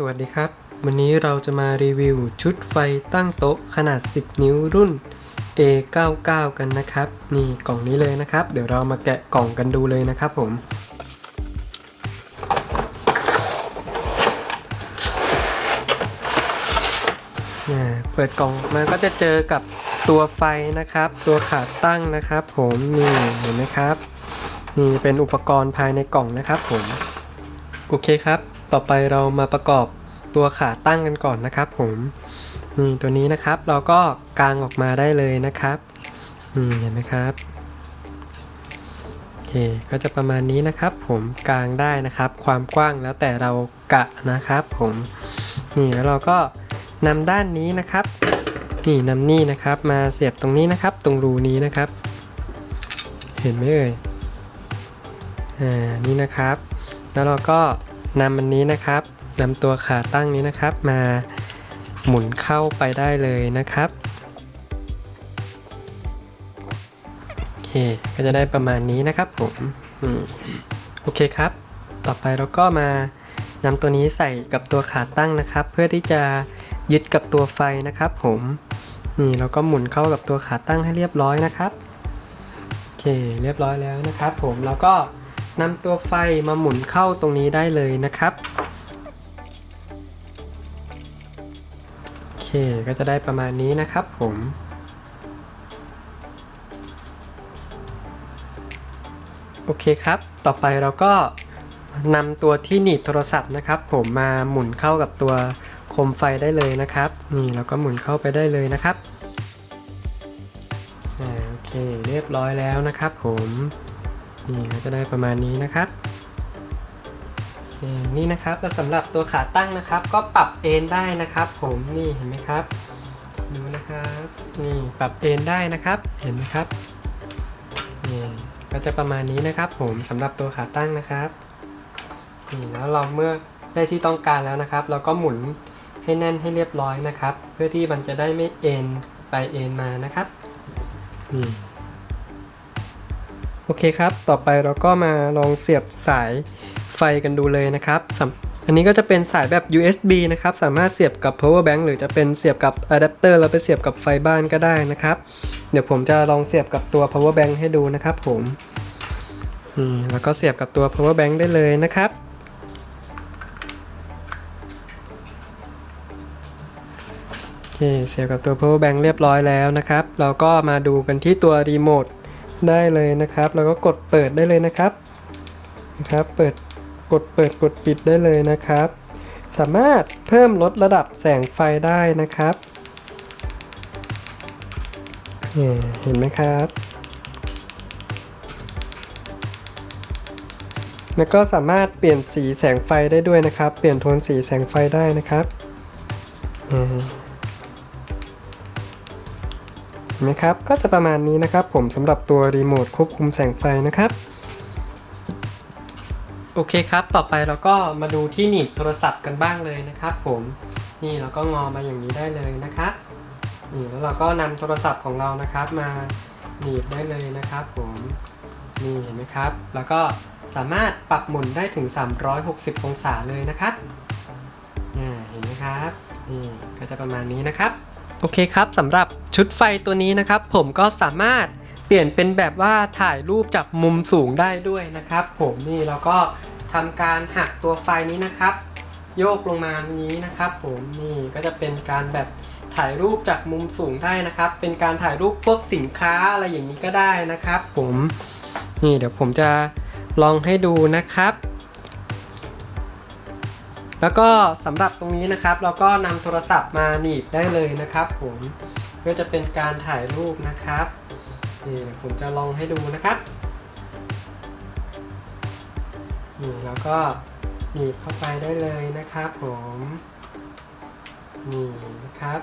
สวัสดีครับ วันนี้เราจะมารีวิวชุดไฟตั้งโต๊ะขนาด 10 นิ้วรุ่น A99 กันนะครับ นี่กล่องนี้เลยนะครับ เดี๋ยวเรามาแกะกล่องกันดูเลยนะครับผมอ่าเปิดกล่องมาก็จะเจอกับตัวไฟนะครับ ตัวขาตั้งนะครับ ผมนี่เห็นไหมครับ นี่เป็นอุปกรณ์ภายในกล่องนะครับผม โอเคครับ ต่อไปเรามาประกอบตัวขาตั้งกันก่อนนะครับผมนี่ตัวนี้นะครับเราก็กางออกมาได้เลยนะครับนี่เห็นไหมครับโอเคก็จะประมาณนี้นะครับ ผมกางได้นะครับ ความกว้างแล้วแต่เรากะนะครับ ผมนี่แล้วเราก็นำด้านนี้นะครับนี่นำนี่นะครับมาเสียบตรงนี้นะครับ ตรงรูนี้นะครับ เห็นไหมเอ่ยอ่านี่นะครับ แล้วเราก็ นำอันนี้นะครับนำตัวขาตั้งนี้นะครับ มาหมุนเข้าไปได้เลยนะครับโอเคก็จะได้ประมาณนี้นะครับผมอืมโอเคครับ ต่อไปเราก็มานำตัวนี้ใส่กับตัวขาตั้งนะครับ เพื่อที่จะยึดกับตัวไฟนะครับ ผมนี่เราก็หมุนเข้ากับตัวขาตั้งให้เรียบร้อยนะครับโอเคเรียบร้อยแล้วนะครับ ผมแล้วก็ นำตัวไฟมาหมุนเข้าตรงนี้ได้เลยนะครับ โอเคก็จะได้ประมาณนี้นะครับผมโอเคครับ ต่อไปเราก็นำตัวที่หนีบโทรศัพท์นะครับ ผมมาหมุนเข้ากับตัวโคมไฟได้เลยนะครับ นี่เราก็หมุนเข้าไปได้เลยนะครับโอเคเรียบร้อยแล้วนะครับผม นี่ก็จะได้ประมาณนี้นะครับนี่นะครับแล้วสำหรับตัวขาตั้งนะครับ ก็ปรับเอนได้นะครับ ผมนี่เห็นไหมครับดูนะครับนี่ปรับเอนได้นะครับเห็นไหมครับนี่ก็จะประมาณนี้นะครับ ผมสำหรับตัวขาตั้งนะครับนี่แล้วเราเมื่อได้ที่ต้องการแล้วนะครับ เราก็หมุนให้แน่นให้เรียบร้อยนะครับ เพื่อที่มันจะได้ไม่เอ็นไปเอ็นมานะครับนี่ โอเคครับ ต่อไปเราก็มาลองเสียบสายไฟกันดูเลยนะครับ อันนี้ก็จะเป็นสายแบบ USB นะครับ สามารถเสียบกับ power bank หรือจะเป็นเสียบกับอะแดปเตอร์แล้วไปเสียบกับไฟบ้านก็ได้นะครับ เดี๋ยวผมจะลองเสียบกับตัว power bank ให้ดูนะครับผมอืมแล้วก็เสียบกับตัว power bank ได้เลยนะครับโอเคเสียบกับตัว power bank เรียบร้อยแล้วนะครับ เราก็มาดูกันที่ตัวรีโมท ได้เลยนะครับแล้วก็กดเปิดได้เลยนะครับนะครับ เปิดกดเปิดกดปิดได้เลยนะครับ สามารถเพิ่มลดระดับแสงไฟได้นะครับนี่เห็นไหมครับ แล้วก็สามารถเปลี่ยนสีแสงไฟได้ด้วยนะครับ เปลี่ยนโทนสีแสงไฟได้นะครับอ่าเห็ นไหมครับ ก็จะประมาณนี้นะครับ ผมสำหรับตัวรีโมทควบคุมแสงไฟนะครับ โอเคครับ ต่อไปเราก็มาดูที่หนีบโทรศัพท์กันบ้างเลยนะครับ ผมนี่เราก็งอมาอย่างนี้ได้เลยนะครับนี่แล้วเราก็นำโทรศัพท์ของเรานะครับ มาหนีบได้เลยนะครับ ผมนี่เห็นไหมครับ แล้วก็สามารถปรับหมุนได้ถึง 360 องศาเลยนะครับอ่าเห็นไหมครับนี่ ก็จะประมาณนี้นะครับ โอเคครับสำหรับชุดไฟตัวนี้นะครับ ผมก็สามารถเปลี่ยนเป็นแบบว่าถ่ายรูปจากมุมสูงได้ด้วยนะครับ ผมนี่เราก็ทำการหักตัวไฟนี้นะครับ โยกลงมาอย่างนี้นะครับ ผมนี่ก็จะเป็นการแบบถ่ายรูปจากมุมสูงได้นะครับ เป็นการถ่ายรูปพวกสินค้าอะไรอย่างนี้ก็ได้นะครับ ผมนี่เดี๋ยวผมจะลองให้ดูนะครับ แล้วก็สำหรับตรงนี้นะครับ เราก็นำโทรศัพท์มาหนีบได้เลยนะครับผมเพื่อจะเป็นการถ่ายรูปนะครับนี่ผมจะลองให้ดูนะครับนี่แล้วก็หนีบเข้าไปได้เลยนะครับผมนี่นะครับ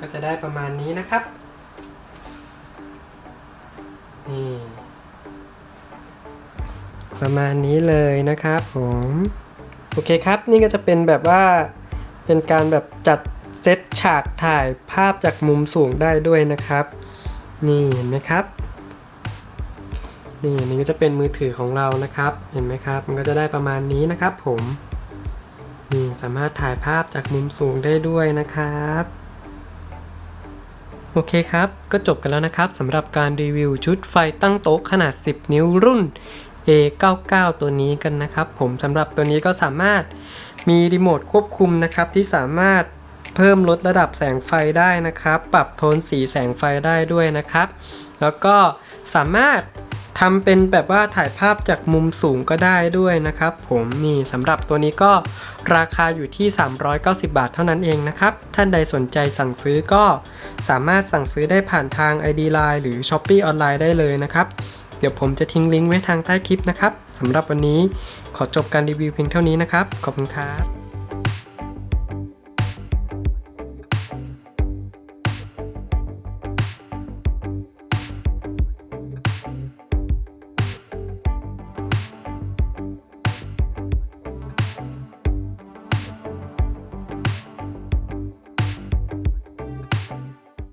ก็จะได้ประมาณนี้นะครับนี่ประมาณนี้เลยนะครับผม โอเคครับ นี่ก็จะเป็นแบบว่าเป็นการแบบจัดเซตฉากถ่ายภาพจากมุมสูงได้ด้วยนะครับ นี่เห็นไหมครับ นี่อันนี้ก็จะเป็นมือถือของเรานะครับ เห็นไหมครับ มันก็จะได้ประมาณนี้นะครับ ผมนี่สามารถถ่ายภาพจากมุมสูงได้ด้วยนะครับโอเคครับ ก็จบกันแล้วนะครับสำหรับการรีวิวชุดไฟตั้งโต๊ะขนาด 10 นิ้วรุ่น A99 ตัวนี้กันนะครับ ผมสำหรับตัวนี้ก็สามารถมีรีโมทควบคุมนะครับที่สามารถเพิ่มลดระดับแสงไฟได้นะครับ ปรับโทนสีแสงไฟได้ด้วยนะครับ แล้วก็สามารถทำเป็นแบบว่าถ่ายภาพจากมุมสูงก็ได้ด้วยนะครับ ผมนี่สำหรับตัวนี้ก็ราคาอยู่ที่ 390 บาทเท่านั้นเองนะครับ ท่านใดสนใจสั่งซื้อก็สามารถสั่งซื้อได้ผ่านทาง ID Line หรือ s h อ p e e ออนไลน์ได้เลยนะครับ เดี๋ยวผมจะทิ้งลิงก์ไว้ทางใต้คลิปนะครับสำหรับวันนี้ขอจบการรีวิวเพียงเท่านี้นะครับ ขอบคุณครับ